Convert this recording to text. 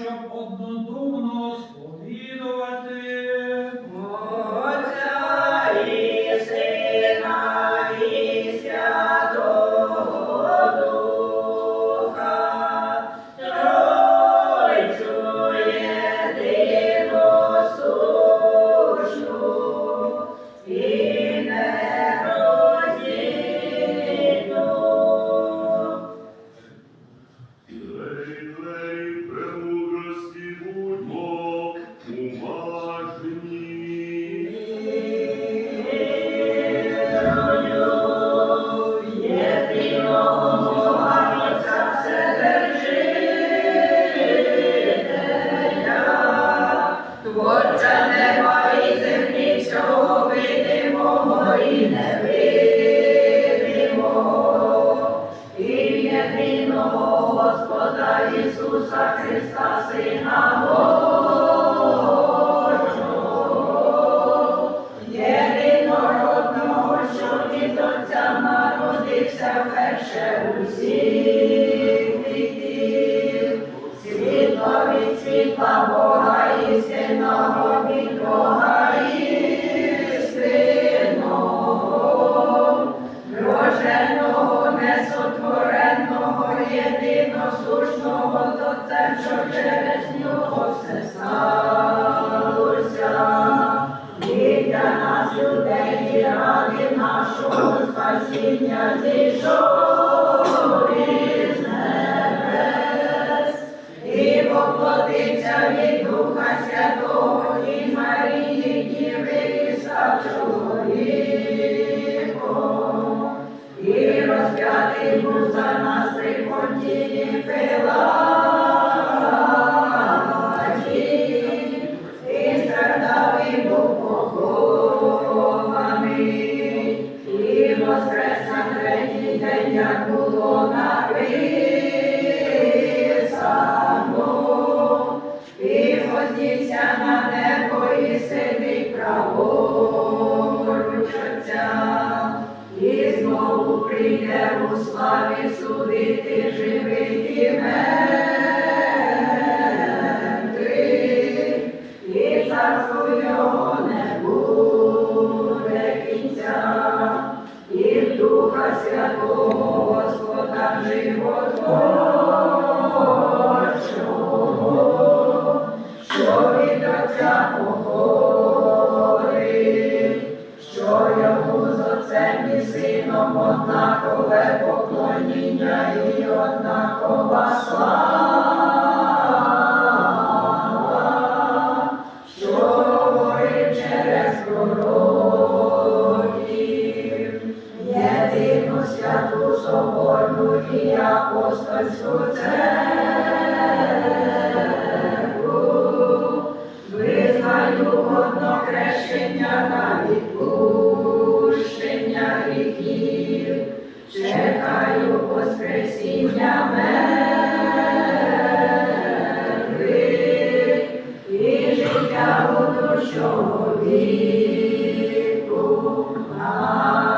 щоб однодумно сповідувати. неба і землі, всього і невидимого, і Господа Ісуса Христа, Сина Божого, єдинородного, що від народився вперше усіх. Спасіння зійшов. І поплатився від Духа Святого і Марії Діви і. І розп'ятий був за нас при Понтії Пилаті. І вознісся на небо і сиди праворуч Отця. І знову прийде у славі судити живих і мертвих. нам однакове поклоніння і однакова слава, що говорить через пророків, єдину святу соборну і апостольську церкву, визнаю одно хрещення на відбув. чекаю Воскресіння мертвих і життя будущого віку. Амінь.